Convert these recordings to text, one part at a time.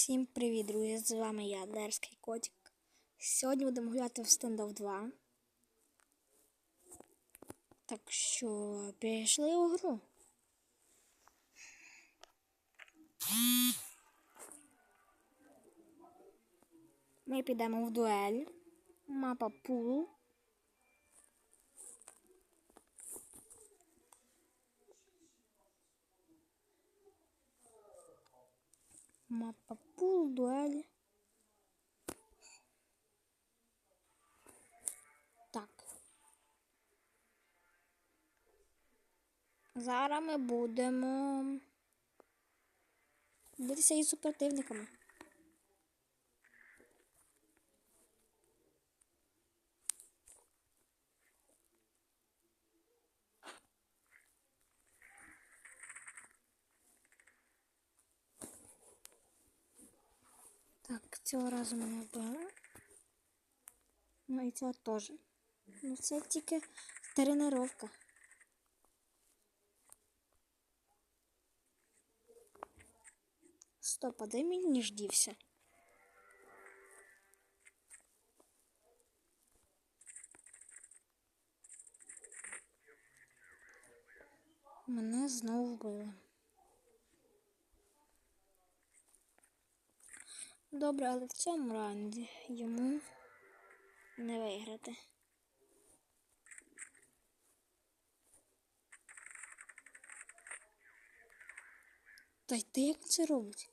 Всім привіт, друзі! З вами я, Дерський Котик. Сьогодні будемо гуляти в стендов 2. Так що пішли у гру. Ми підемо в дуель. Мапа пул. Мапа пул, дуель. Так. Зараз ми будемо битися із супротивниками. Так, цього разу мене вбили. Ну і цього теж. Ну це тільки тренировка. Стоп, а де мій ніж дівся? Мене знову вбили. Добре, але в цьому раунді йому не виграти. Та й ти як це робить?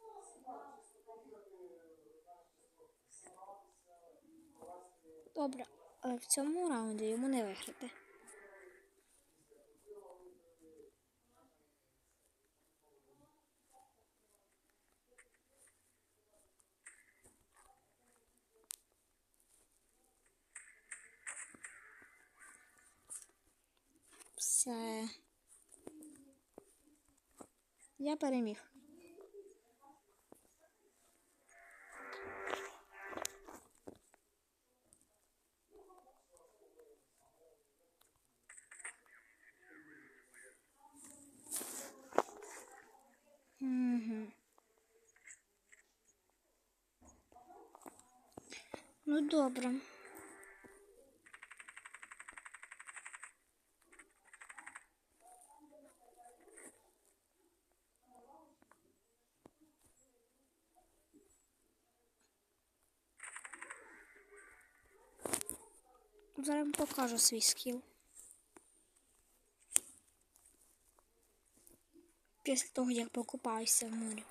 Добре, але в цьому раунді йому не виграти. Все. Я переміг. Ну добре. Зараз покажу свій скіл. Після того, як покупаюся в морі.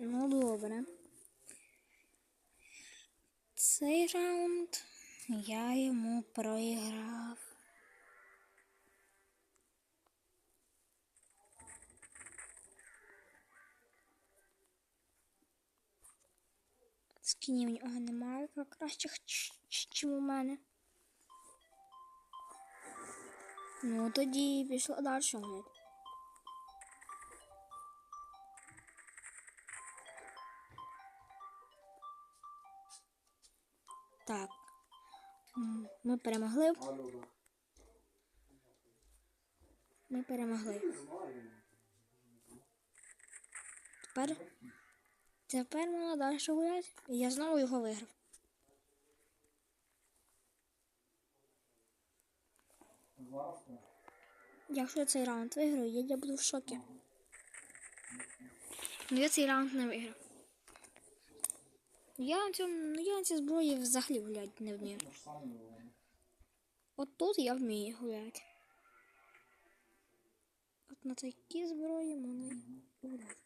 Ну, добре. Цей раунд я йому проіграв. Скінів нього немає кращих, ніж у мене. Ну, тоді пішло далі гуляти. Так. Ми перемогли. Ми перемогли. Тепер. Тепер можна далі гуляти. І я знову його виграв. Якщо я цей раунд виграю, я, я буду в шокі. Ну я цей раунд не виграв. Я на цьому, ну, я на цій зброї взагалі гуляти не вмію. От тут я вмію гуляти. От на такій зброї можна гуляти.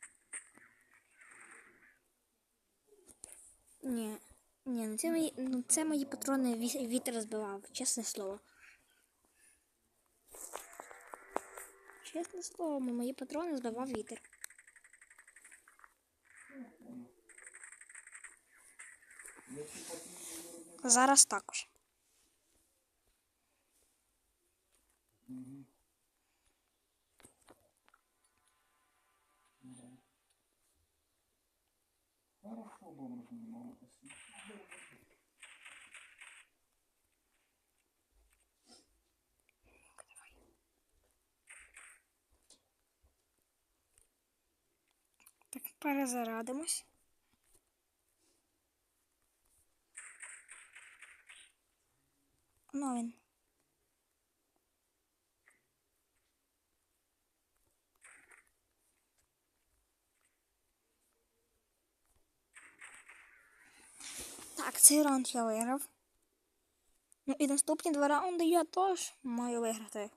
Ні, ні, ну це мої, ну це мої патрони вітер збивав, чесне слово. Чесне слово, мої патрони збивав вітер. Зараз також. Хорошо, що не можу. Так, перезарадимось. Він. Так, цей раунд я виграв. Ну і наступні два раунди я теж маю виграти.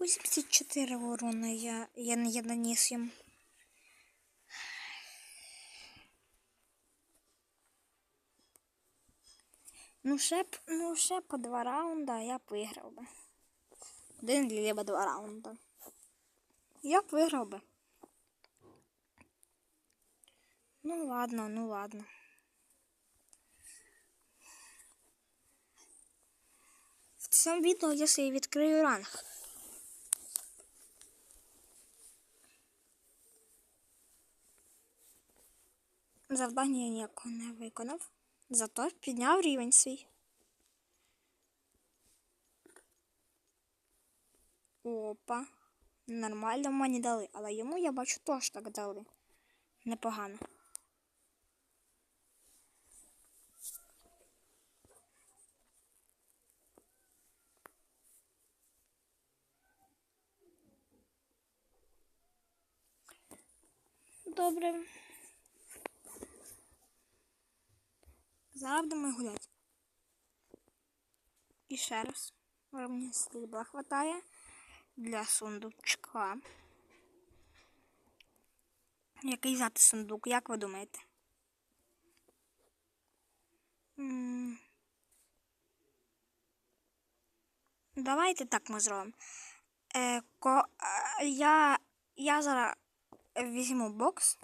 Вісімдесят чотири урона я, я, я наніс їм. Ну, ще, б- ну, ще по два раунда я б виграв би. Один либо два раунда. Я б виграв би. Ну ладно, ну ладно. В цьому відео я собі відкрию ранг. Завдання я ніякого не виконав. Зато підняв рівень свій. Опа. Нормально мені дали, але йому я бачу теж так дали. Непогано. Добре. Зараз будемо гуляти. І ще раз. Мені срібла хватає для сундучка. Який взяти сундук, як ви думаєте? Давайте так ми зробимо. Е, я, я зараз візьму бокс,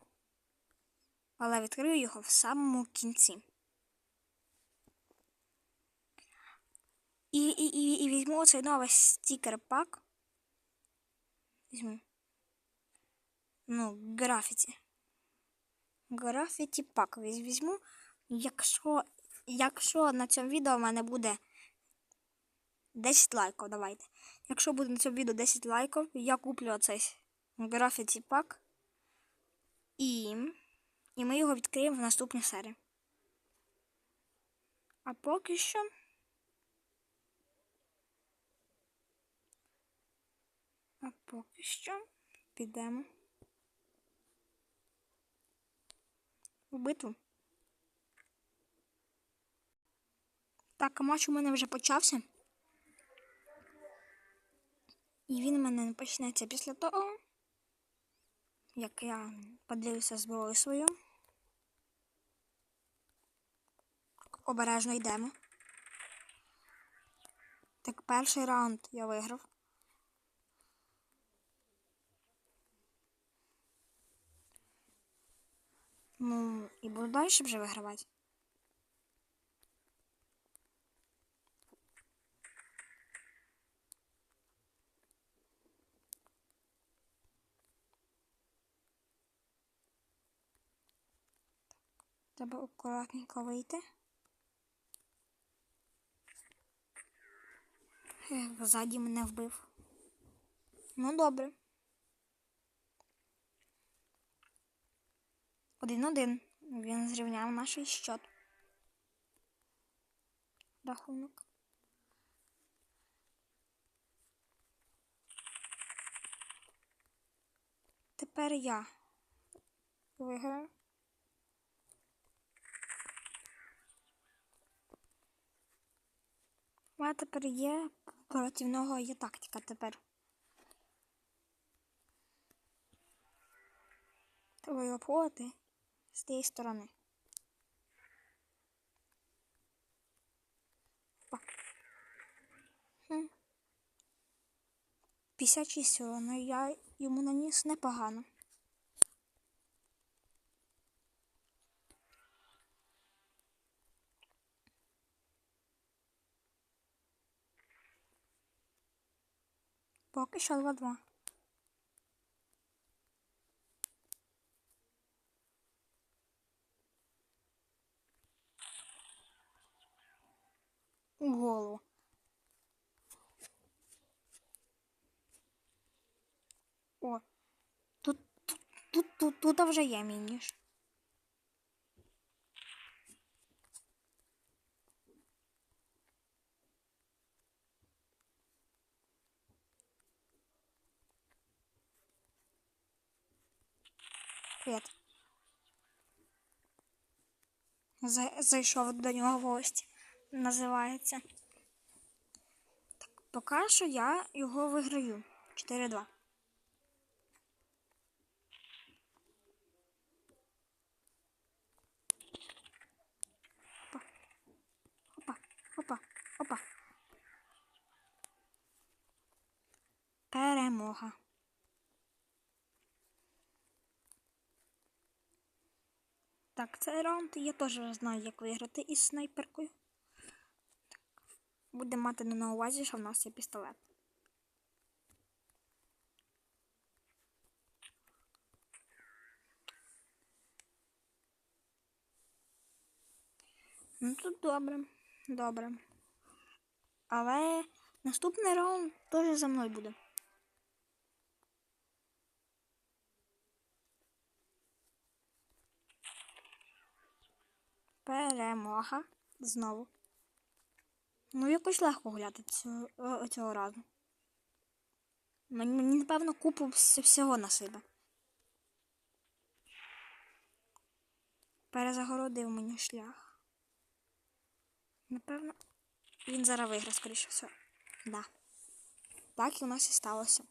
але відкрию його в самому кінці. І, і, і, і візьму оцей новий стікер пак. Візьму. Ну, графіті. Графіті пак візь- візьму. Якщо, якщо на цьому відео в мене буде 10 лайків, давайте. Якщо буде на цьому відео 10 лайків, я куплю оцей графіті пак. І, і ми його відкриємо в наступній серії. А поки що. А поки що підемо в битву. Так, матч у мене вже почався. І він у мене почнеться після того, як я подивлюся зброю свою. Обережно йдемо. Так, перший раунд я виграв. Ну, і буду далі вже вигравати. Треба акуратненько вийти. Ззаді мене вбив. Ну, добре. Один-один. Він зрівняв наш щот. Рахунок. Тепер я виграю. У мене тепер є проти є тактика тепер. Треба його обходити з тієї сторони. Опа. Хм. 56 урона. Я йому наніс непогано. Поки що 2-2. У голову. О, тут, тут, тут, вже є мій ніж. Привіт. Зайшов до нього в гості. Називається. Так, поки що я його виграю. 4-2. Опа, опа. Перемога. Так, цей раунд я теж знаю, як виграти із снайперкою. Так. Будемо мати на увазі, що в нас є пістолет. Ну тут добре, добре. Але наступний раунд теж за мною буде. Перемога. Знову. Ну, якось легко гуляти цього, цього разу. Мені, мені, напевно, купу всього на себе. Перезагородив мені шлях. Напевно, він зараз виграє, скоріше все. Да. Так і у нас і сталося.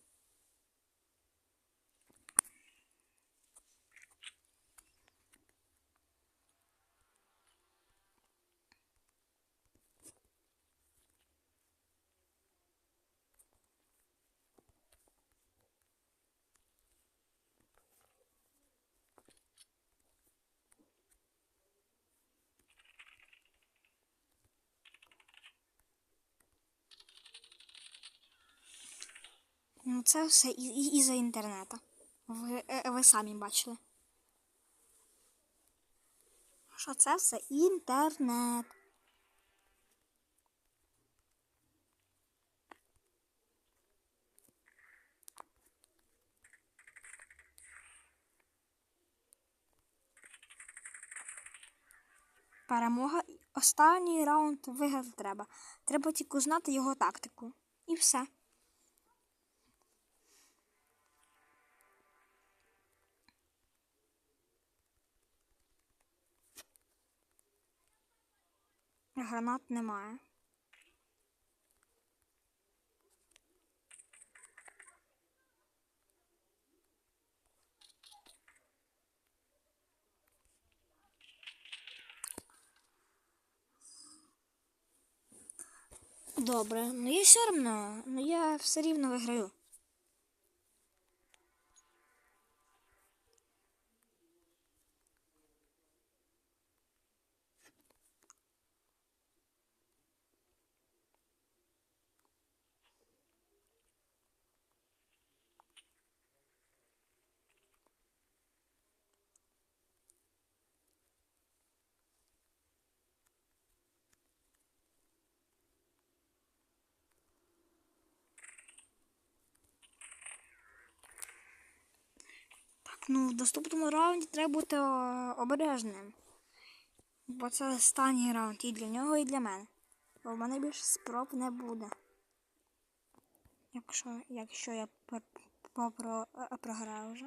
Ну, це все із-за інтернету. Ви, е, ви самі бачили. Що це все інтернет. Перемога. Останній раунд виграти треба. Треба тільки знати його тактику. І все. Гранат немає. Добре, ну я все одно, ну я все рівно виграю. Ну в наступному раунді треба бути обережним. Бо це останній раунд і для нього, і для мене. Бо в мене більше спроб не буде. Якщо, якщо я про, про, про, програю вже.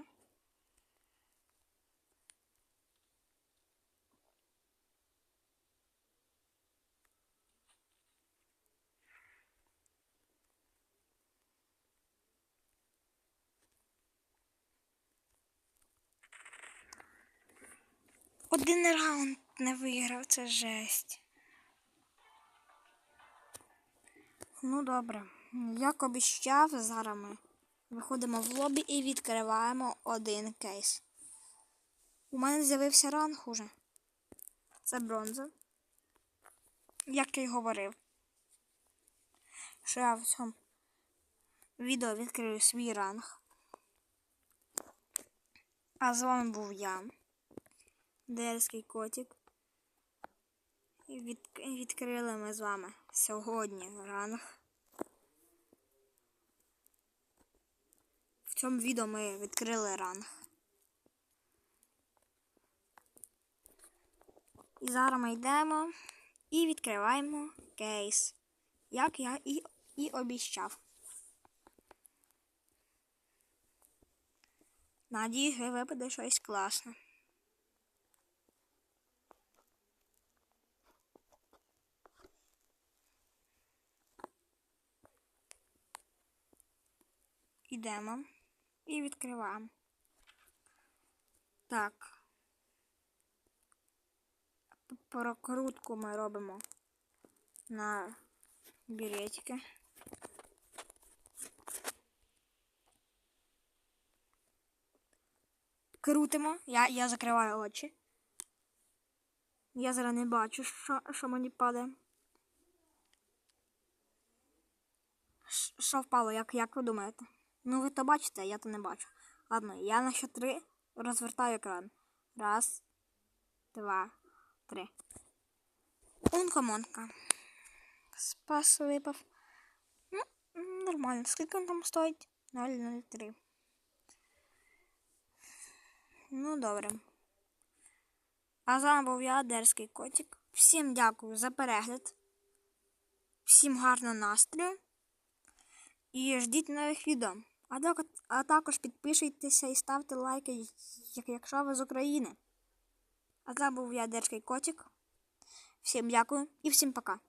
Один раунд не виграв, це жесть. Ну добре. Як обіщав, зараз ми Виходимо в лобі і відкриваємо один кейс. У мене з'явився ранг уже. Це бронза. Як я й говорив. Що я в цьому відео відкрию свій ранг. А з вами був я, Дерський котик. І від, відкрили ми з вами сьогодні ранг. В цьому відео ми відкрили ранг. І зараз ми йдемо і відкриваємо кейс, як я і, і обіщав. Надіюсь, випаде щось класне. Ідемо і відкриваємо. Так. Прокрутку ми робимо на білетики. Крутимо. Я, я закриваю очі. Я зараз не бачу, що, що мені падає. Що впало, як, як ви думаєте? Ну ви то бачите, а я то не бачу. Ладно, я на що три розвертаю екран. Раз, два, три. Ункомонка. Спас випав. Ну, нормально. Скільки він там стоїть? 0,03. Ну, добре. А з вами був я, Дерський котик. Всім дякую за перегляд. Всім гарного настрою. І ждіть нових відео. А, так- а також підпишіться і ставте лайки, якщо ви з України. А це був я, Дерський котик. Всім дякую і всім пока.